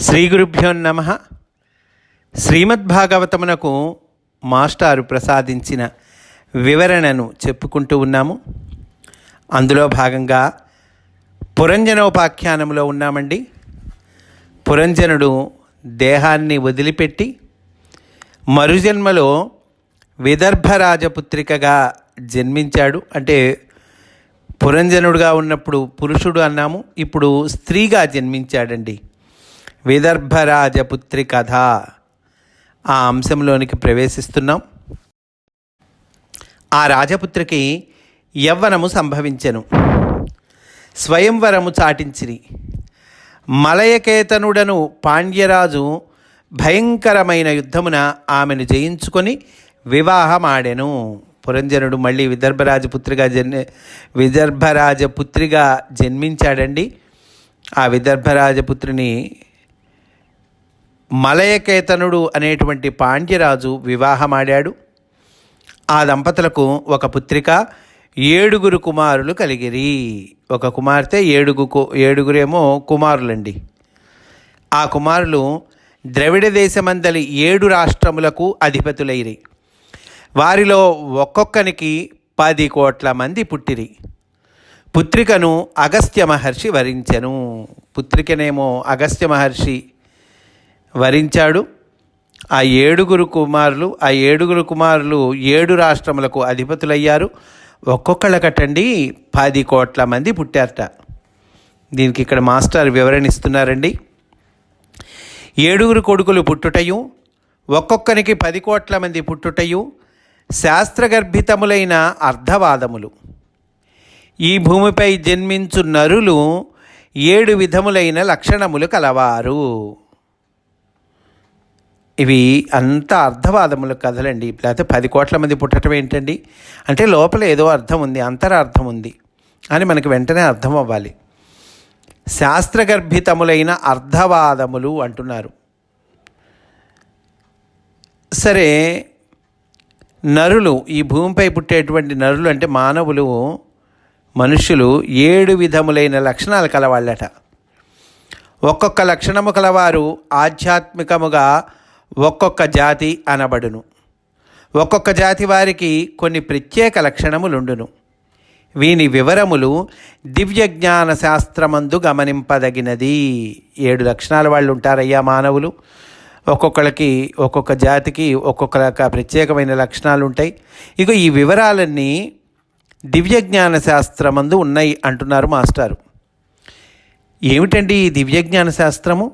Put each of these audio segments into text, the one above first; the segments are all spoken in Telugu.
శ్రీ గురుభ్యో నమ. శ్రీమద్భాగవతమునకు మాస్టారు ప్రసాదించిన వివరణను చెప్పుకుంటూ ఉన్నాము. అందులో భాగంగా పురంజనోపాఖ్యానంలో ఉన్నామండి. పురంజనుడు దేహాన్ని వదిలిపెట్టి మరుజన్మలో విదర్భరాజపుత్రికగా జన్మించాడు. అంటే పురంజనుడుగా ఉన్నప్పుడు పురుషుడు అన్నాము ఇప్పుడు స్త్రీగా జన్మించాడండి. విదర్భరాజపుత్రి కథ ఆ అంశంలోనికి ప్రవేశిస్తున్నాం. ఆ రాజపుత్రికి యవ్వనము సంభవించెను. స్వయంవరము చాటించిరి. మలయకేతనుడను పాండ్యరాజు భయంకరమైన యుద్ధమున ఆమెను జయించుకొని వివాహమాడెను. పురంజనుడు మళ్ళీ విదర్భరాజపుత్రిగా జన్మ విదర్భరాజపుత్రిగా జన్మించాడండి. ఆ విదర్భరాజపుత్రిని మలయకేతనుడు అనేటువంటి పాండ్యరాజు వివాహమాడాడు. ఆ దంపతులకు ఒక పుత్రిక ఏడుగురు కుమారులు కలిగిరి. ఒక కుమార్తె ఏడుగు ఏడుగురేమో కుమారులండి. ఆ కుమారులు ద్రవిడ దేశమందలి ఏడు రాష్ట్రములకు అధిపతులైరి. వారిలో ఒక్కొక్కనికి పది కోట్ల మంది పుట్టిరి. పుత్రికను అగస్త్య మహర్షి వరించెను. పుత్రికనేమో అగస్త్య మహర్షి వరించాడు. ఆ ఏడుగురు కుమారులు ఆ ఏడుగురు కుమారులు ఏడు రాష్ట్రములకు అధిపతులయ్యారు. ఒక్కొక్కళ్ళకటండి పది కోట్ల మంది పుట్టారట. దీనికి ఇక్కడ మాస్టర్ వివరణ ఇస్తున్నారండి. ఏడుగురు కొడుకులు పుట్టుటయు ఒక్కొక్కరికి పది కోట్ల మంది పుట్టుటయు శాస్త్రగర్భితములైన అర్ధవాదములు. ఈ భూమిపై జన్మించు నరులు ఏడు విధములైన లక్షణములు కలవారు. ఇవి అంత అర్థవాదముల కథలండి. లేకపోతే పది కోట్ల మంది పుట్టడం ఏంటండి? అంటే లోపల ఏదో అర్థం ఉంది అంతర అర్థం ఉంది అని మనకి వెంటనే అర్థం అవ్వాలి. శాస్త్రగర్భితములైన అర్థవాదములు అంటున్నారు. సరే నరులు ఈ భూమిపై పుట్టేటువంటి నరులు అంటే మానవులు మనుషులు ఏడు విధములైన లక్షణాలు కలవాళ్ళట. ఒక్కొక్క లక్షణము కలవారు ఆధ్యాత్మికముగా ఒక్కొక్క జాతి అనబడును. ఒక్కొక్క జాతి వారికి కొన్ని ప్రత్యేక లక్షణములుండును. వీని వివరములు దివ్య జ్ఞాన శాస్త్రమందు గమనింపదగినది. ఏడు లక్షణాల వాళ్ళు ఉంటారయ్యా మానవులు. ఒక్కొక్కళ్ళకి ఒక్కొక్క జాతికి ఒక్కొక్క రక ప్రత్యేకమైన లక్షణాలు ఉంటాయి ఇక ఈ వివరాలన్నీ దివ్య జ్ఞాన శాస్త్రమందు ఉన్నాయి అంటున్నారు మాస్టారు. ఏమిటండి ఈ దివ్య జ్ఞాన శాస్త్రము?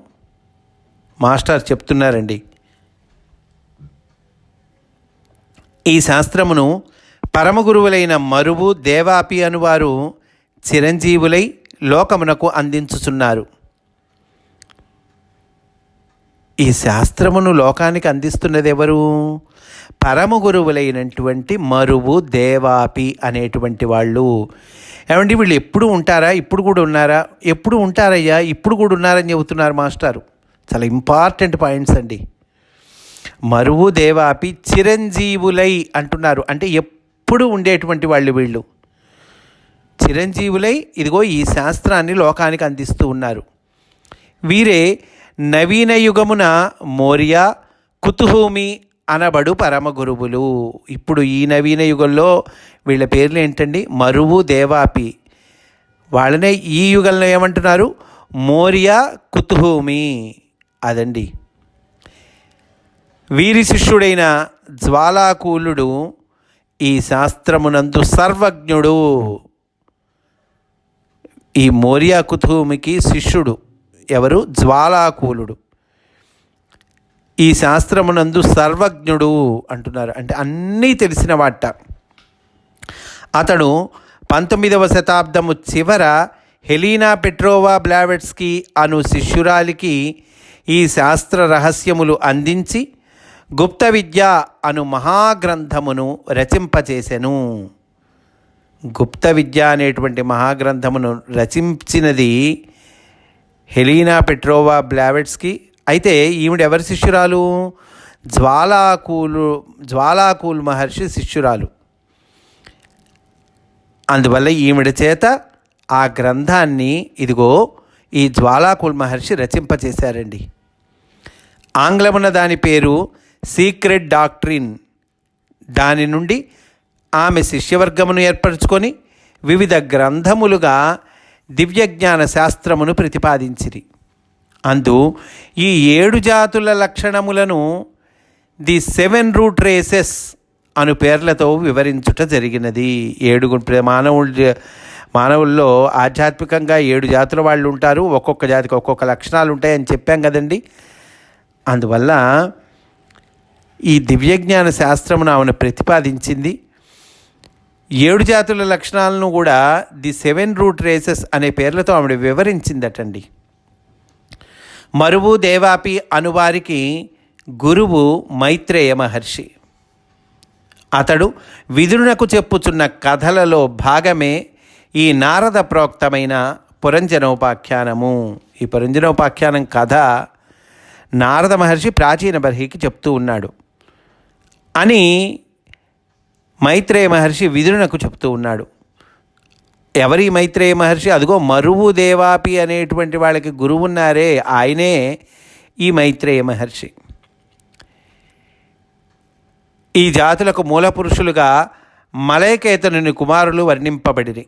మాస్టర్ చెప్తున్నారండి. ఈ శాస్త్రమును పరమగురువులైన మరువు దేవాపి అనువారు చిరంజీవులై లోకమునకు అందించుచున్నారు. ఈ శాస్త్రమును లోకానికి అందిస్తున్నది ఎవరు పరమ గురువులైనటువంటి మరువు దేవాపి అనేటువంటి వాళ్ళు. ఏమండి వీళ్ళు ఎప్పుడు ఉంటారా? ఇప్పుడు కూడా ఉన్నారా? ఎప్పుడు ఉంటారయ్యా? ఇప్పుడు కూడా ఉన్నారని చెబుతున్నారు మాస్టారు. చాలా ఇంపార్టెంట్ పాయింట్స్ అండి. మరువు దేవాపి చిరంజీవులై అంటున్నారు. అంటే ఎప్పుడు ఉండేటువంటి వాళ్ళు వీళ్ళు? చిరంజీవులై ఇదిగో ఈ శాస్త్రాన్ని లోకానికి అందిస్తూ ఉన్నారు. వీరే నవీన యుగమున మౌర్య కుతుహూమి అనబడు పరమ గురువులు. ఇప్పుడు ఈ నవీన యుగంలో వీళ్ళ పేర్లు ఏంటండి? మరువు దేవాపి. వాళ్ళనే ఈ యుగంలో ఏమంటున్నారు? మౌర్య కుతుహూమి. అదండి. వీరి శిష్యుడైన జ్వాలాకూలుడు ఈ శాస్త్రమునందు సర్వజ్ఞుడు. ఈ మౌర్య కుతుమికి శిష్యుడు ఎవరు? జ్వాలాకూలుడు. ఈ శాస్త్రమునందు సర్వజ్ఞుడు అంటున్నారు. అంటే అన్నీ తెలిసిన వాట. అతడు పంతొమ్మిదవ శతాబ్దము చివర హెలీనా పెట్రోవా బ్లావెట్స్కి అను శిష్యురాలికి ఈ శాస్త్ర రహస్యములు అందించి గుప్త విద్య అను మహాగ్రంథమును రచింపచేసెను. గుప్త విద్య అనేటువంటి మహాగ్రంథమును రచించినది హెలీనా పెట్రోవా బ్లావెట్స్కి. అయితే ఈవిడ ఎవరి శిష్యురాలు? జ్వాలాకూలు జ్వాలాకూల్ మహర్షి శిష్యురాలు. అందువల్ల ఈవిడ చేత ఆ గ్రంథాన్ని ఇదిగో ఈ జ్వాలాకుల్ మహర్షి రచింపచేశారండి. ఆంగ్లమున దాని పేరు సీక్రెట్ డాక్ట్రిన్ దాని నుండి ఆమె శిష్యవర్గమును ఏర్పరచుకొని వివిధ గ్రంథములుగా దివ్యజ్ఞాన శాస్త్రమును ప్రతిపాదించిరి. అందు ఈ ఏడు జాతుల లక్షణములను ది సెవెన్ రూట్ రేసెస్ అను పేర్లతో వివరించుట జరిగినది. ఏడు మానవుడి మానవుల్లో ఆధ్యాత్మికంగా ఏడు జాతుల వాళ్ళు ఉంటారు ఒక్కొక్క జాతికి ఒక్కొక్క లక్షణాలు ఉంటాయని చెప్పాం కదండి. అందువల్ల ఈ దివ్యజ్ఞాన శాస్త్రమును ఆమెను ప్రతిపాదించింది. ఏడు జాతుల లక్షణాలను కూడా ది సెవెన్ రూట్ రేసెస్ అనే పేర్లతో ఆవిడ వివరించిందటండి. మరువు దేవాపి అనువారికి గురువు మైత్రేయ మహర్షి. అతడు విదురునకు చెప్పుచున్న కథలలో భాగమే ఈ నారద ప్రోక్తమైన పురంజనోపాఖ్యానము. ఈ పురంజనోపాఖ్యానం కథ నారద మహర్షి ప్రాచీన బర్హికి చెప్తూ ఉన్నాడు. అని మైత్రేయ మహర్షి విదురునకు చెప్తూ ఉన్నాడు. ఎవరి మైత్రేయ మహర్షి? అదిగో మరువు దేవాపి అనేటువంటి వాళ్ళకి గురువు ఉన్నారే ఆయనే ఈ మైత్రేయ మహర్షి. ఈ జాతులకు మూల పురుషులుగా మలయకేతనుని కుమారులు వర్ణింపబడిరి.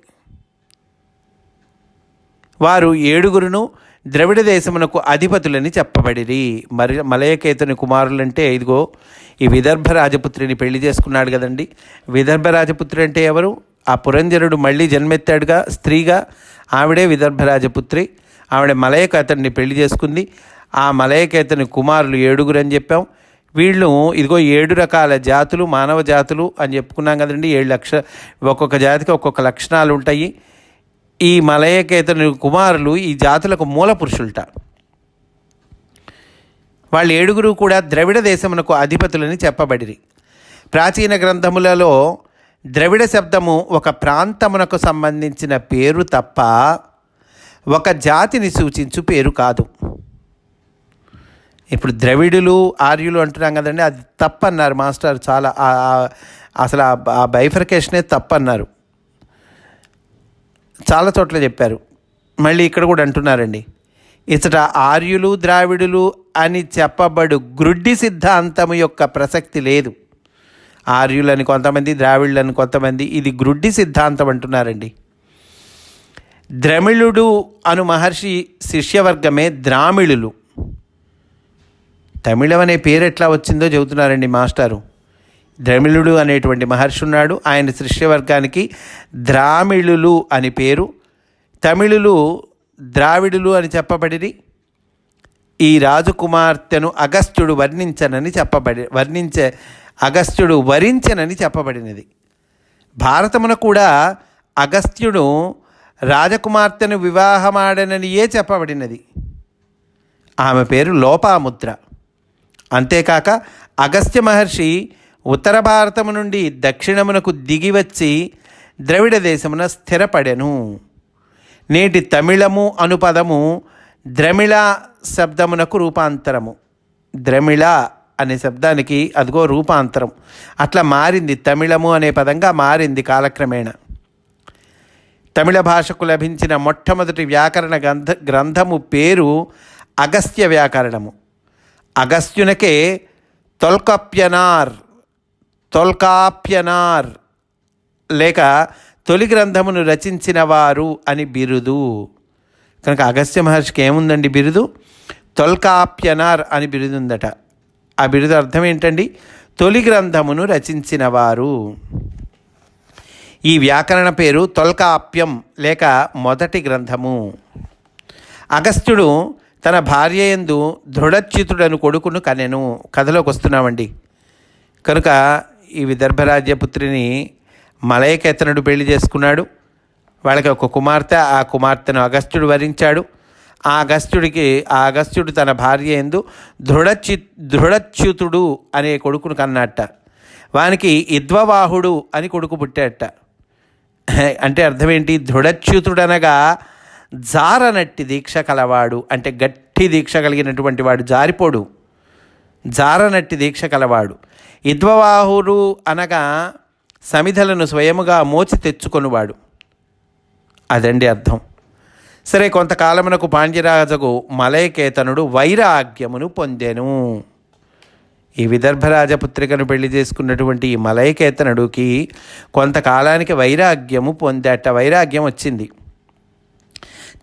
వారు ఏడుగురును ద్రవిడ దేశమునకు అధిపతులని చెప్పబడిరి. మరి మలయకేతుని కుమారులంటే ఇదిగో ఈ విదర్భ రాజపుత్రిని పెళ్ళి చేసుకున్నాడు కదండి. విదర్భ రాజపుత్రి అంటే ఎవరు? ఆ పురంజనుడు మళ్ళీ జన్మెత్తాడుగా స్త్రీగా. ఆవిడే విదర్భ రాజపుత్రి. ఆవిడ మలయకేతన్ని పెళ్ళి చేసుకుంది. ఆ మలయకేతని కుమారులు ఏడుగురు అని చెప్పాం. వీళ్ళు ఇదిగో ఏడు రకాల జాతులు మానవ జాతులు అని చెప్పుకున్నాం కదండి. ఏడు లక్ష ఒక్కొక్క జాతికి ఒక్కొక్క లక్షణాలు ఉంటాయి. ఈ మలయకేతని కుమారులు ఈ జాతులకు మూల పురుషులట. వాళ్ళు ఏడుగురు కూడా ద్రవిడ దేశమునకు అధిపతులని చెప్పబడిరి. ప్రాచీన గ్రంథములలో ద్రవిడ శబ్దము ఒక ప్రాంతమునకు సంబంధించిన పేరు తప్ప ఒక జాతిని సూచించు పేరు కాదు. ఇప్పుడు ద్రవిడులు ఆర్యులు అంటున్నాం కదండి అది తప్పన్నారు మాస్టర్. చాలా అసలు ఆ- ఆ బైఫర్కేషనే తప్పన్నారు. చాలా చోట్ల చెప్పారు. మళ్ళీ ఇక్కడ కూడా అంటున్నారండి. ఇతట ఆర్యులు ద్రావిడులు అని చెప్పబడు గ్రుడ్డి సిద్ధాంతము యొక్క ప్రసక్తి లేదు. ఆర్యులని కొంతమంది ద్రావిడులని కొంతమంది ఇది గ్రుడ్డి సిద్ధాంతం అంటున్నారండి. ద్రమిళుడు అను మహర్షి శిష్యవర్గమే ద్రామిళులు. తమిళం అనే పేరు ఎట్లా వచ్చిందో చెబుతున్నారండి మాస్టారు. ద్రమిళుడు అనేటువంటి మహర్షి ఉన్నాడు. ఆయన శిష్యవర్గానికి ద్రామిళులు అని పేరు. తమిళులు ద్రావిడులు అని చెప్పబడిరి. ఈ రాజకుమార్తెను అగస్త్యుడు వర్ణించనని చెప్పబడి వర్ణించే అగస్త్యుడు వరించనని చెప్పబడినది. భారతమున కూడా అగస్త్యుడు రాజకుమార్తెను వివాహమాడననియే చెప్పబడినది. ఆమె పేరు లోపాముద్ర. అంతేకాక అగస్త్య మహర్షి ఉత్తర భారతము నుండి దక్షిణమునకు దిగివచ్చి ద్రవిడ దేశమున స్థిరపడెను. నేటి తమిళము అను పదము ద్రమిళ శబ్దమునకు రూపాంతరము. ద్రమిళ అనే శబ్దానికి అదిగో రూపాంతరం. అట్లా మారింది తమిళము అనే పదంగా మారింది కాలక్రమేణా. తమిళ భాషకు లభించిన మొట్టమొదటి వ్యాకరణ గ్రంథ గ్రంథము పేరు అగస్త్య వ్యాకరణము. అగస్త్యునకే తొల్కప్యనార్ తొల్కాప్యనార్ లేక తొలి గ్రంథమును రచించిన వారు అని బిరుదు. కనుక అగస్త్య మహర్షికి ఏముందండి బిరుదు? తొల్కాప్యనార్ అని బిరుదు ఉందట ఆ బిరుదు అర్థం ఏంటండి? తొలి గ్రంథమును రచించిన వారు ఈ వ్యాకరణ పేరు తొల్కాప్యం లేక మొదటి గ్రంథము. అగస్త్యుడు తన భార్య ఎందు దృఢచ్యుతుడను కొడుకును కనెను. కథలోకి వస్తున్నామండి. కనుక ఈ విదర్భరాజ్యపుత్రిని మలయకేతనుడు పెళ్ళి చేసుకున్నాడు. వాళ్ళకి ఒక కుమార్తె ఆ కుమార్తెను అగస్త్యుడు వరించాడు. ఆ అగస్త్యుడికి ఆ అగస్త్యుడు తన భార్య ఎందు దృఢచ్యు దృఢచ్యుతుడు అనే కొడుకును కన్నట్ట వానికి ఇద్వవాహుడు అని కొడుకు పుట్టాట అంటే అర్థం ఏంటి దృఢచ్యుతుడనగా జారనట్టి దీక్ష కలవాడు. అంటే గట్టి దీక్ష కలిగినటువంటి వాడు జారిపోడు. జారనట్టి దీక్ష కలవాడు. ఇద్వవాహుడు అనగా సమిధలను స్వయముగా మోచి తెచ్చుకొనువాడు. అదండి అర్థం. సరే కొంతకాలమునకు పాండ్యరాజకు మలయకేతనుడు వైరాగ్యమును పొందెను. ఈ విదర్భరాజపుత్రికను పెళ్ళి చేసుకున్నటువంటి ఈ మలయకేతనుడికి కొంతకాలానికి వైరాగ్యము పొందేట వైరాగ్యం వచ్చింది.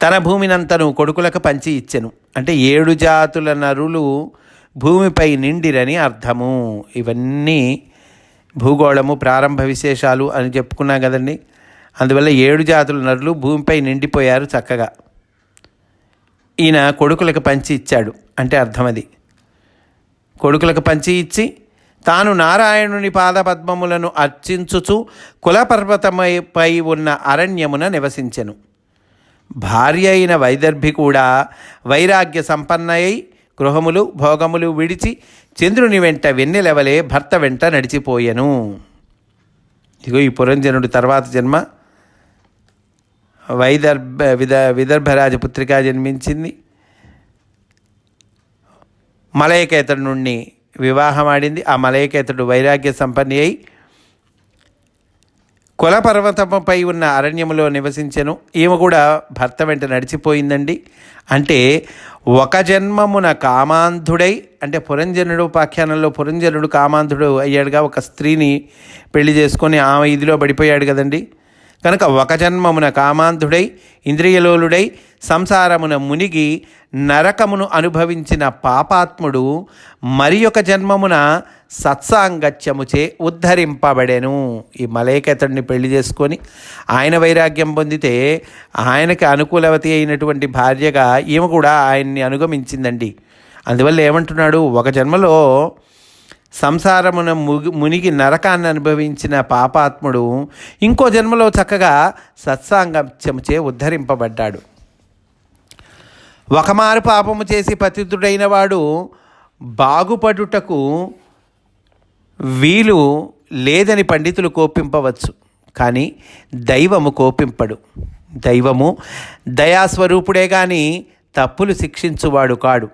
తన భూమినంతను కొడుకులకు పంచి ఇచ్చెను. అంటే ఏడు జాతుల నరులు భూమిపై నిండిరని అర్థము. ఇవన్నీ భూగోళము ప్రారంభ విశేషాలు అని చెప్పుకున్నాం కదండి. అందువల్ల ఏడు జాతుల నరులు భూమిపై నిండిపోయారు చక్కగా. ఈయన కొడుకులకు పంచి ఇచ్చాడు అంటే అర్థమది కొడుకులకు పంచి ఇచ్చి తాను నారాయణుని పాదపద్మములను అర్చించుచు కులపర్వతమైపై ఉన్న అరణ్యమున నివసించెను. భార్య అయిన వైదర్భి కూడా వైరాగ్య సంపన్నయై గృహములు భోగములు విడిచి చంద్రుని వెంట వెన్నెలవలే భర్త వెంట నడిచిపోయెను. ఇదిగో ఈ పురంజనుడు తర్వాత జన్మ. వైదర్భ విద విదర్భరాజపుత్రిక జన్మించింది. మలయకేతడు నుండి వివాహమాడింది ఆ మలయకేతుడు వైరాగ్య సంపన్ని అయి కులపర్వతంపై ఉన్న అరణ్యములో నివసించెను. ఈమె కూడా భర్త వెంట నడిచిపోయిందండి. అంటే ఒక జన్మమున కామాంధుడై అంటే పురంజనుడు ఉపాఖ్యానంలో పురంజనుడు కామాంధుడు అయ్యాడుగా. ఒక స్త్రీని పెళ్ళి చేసుకొని ఆమె ఇదిలో పడిపోయాడు కదండి. కనుక ఒక జన్మమున కామాంధుడై ఇంద్రియలోలుడై సంసారమున మునిగి నరకమును అనుభవించిన పాపాత్ముడు మరి ఒక జన్మమున సత్సాంగత్యముచే ఉద్ధరింపబడెను. ఈ మలైకతడిని పెళ్ళి చేసుకొని ఆయన వైరాగ్యం పొందితే ఆయనకి అనుకూలవతి అయినటువంటి భార్యగా ఈమె కూడా ఆయన్ని అనుగమించిందండి. అందువల్ల ఏమంటున్నాడు? ఒక జన్మలో సంసారమున ముగి మునిగి నరకాన్ని అనుభవించిన పాపాత్ముడు ఇంకో జన్మలో చక్కగా సత్సాంగత్యముచే ఉద్ధరింపబడ్డాడు. ఒకమారు పాపము చేసి పతితుడైన వాడు బాగుపడుటకు వీలు లేదని పండితులు కోపింపవచ్చు కానీ దైవము కోపింపడు. దైవము దయాస్వరూపుడే కానీ తప్పులు శిక్షించువాడు కాడు.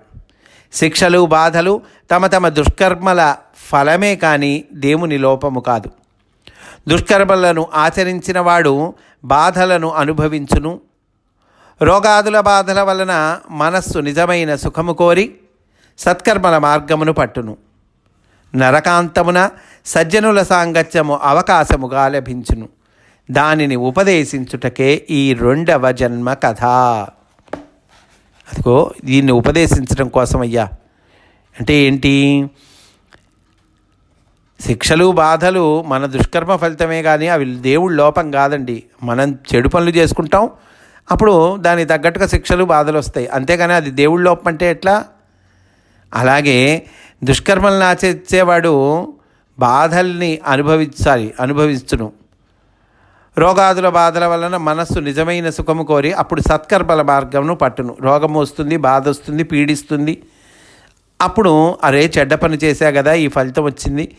శిక్షలు బాధలు తమ తమ దుష్కర్మల ఫలమే కానీ దేవుని లోపము కాదు. దుష్కర్మలను ఆచరించిన వాడు బాధలను అనుభవించును. రోగాదుల బాధల వలన మనస్సు నిజమైన సుఖము కోరి సత్కర్మల మార్గమును పట్టును. నరకాంతమున సజ్జనుల సాంగత్యము అవకాశముగా లభించును. దానిని ఉపదేశించుటకే ఈ రెండవ జన్మ కథ అదిగో దీన్ని ఉపదేశించడం కోసం అయ్యా అంటే ఏంటి? శిక్షలు బాధలు మన దుష్కర్మ ఫలితమే కానీ అవి దేవుడి లోపం కాదండి. మనం చెడు పనులు చేసుకుంటాం. అప్పుడు దానికి తగ్గట్టుగా శిక్షలు బాధలు వస్తాయి. అంతేగాని అది దేవుడి లోపం అంటే ఎట్లా? అలాగే దుష్కర్మలను ఆచరించేవాడు బాధల్ని అనుభవించాలి అనుభవించును. రోగాదుల బాధల వలన మనస్సు నిజమైన సుఖము కోరి అప్పుడు సత్కర్మల మార్గమును పట్టును. రోగం వస్తుంది బాధ వస్తుంది పీడిస్తుంది. అప్పుడు అరే చెడ్డ పని చేశా కదా ఈ ఫలితం వచ్చింది.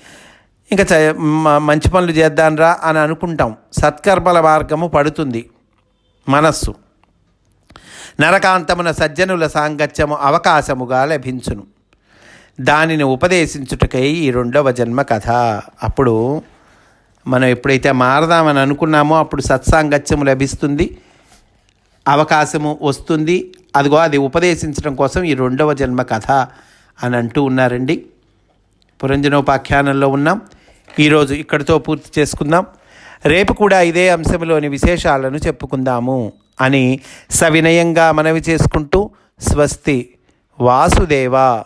ఇంకా చ మంచి పనులు చేద్దాంరా అని అనుకుంటాం. సత్కర్మల మార్గము పడుతుంది మనస్సు. నరకాంతమున సజ్జనుల సాంగత్యము అవకాశముగా లభించును. దానిని ఉపదేశించుటకై ఈ రెండవ జన్మ కథ అప్పుడు మనం ఎప్పుడైతే మారదామని అనుకున్నామో అప్పుడు సత్సాంగత్యం లభిస్తుంది అవకాశము వస్తుంది. అదిగో అది ఉపదేశించడం కోసం ఈ రెండవ జన్మ కథ అని అంటూ ఉన్నారండి. పురంజనోపాఖ్యానంలో ఉన్నాం. ఈరోజు ఇక్కడితో పూర్తి చేసుకుందాం. రేపు కూడా ఇదే అంశంలోని విశేషాలను చెప్పుకుందాము అని సవినయంగా మనవి చేసుకుంటూ స్వస్తి వాసుదేవ.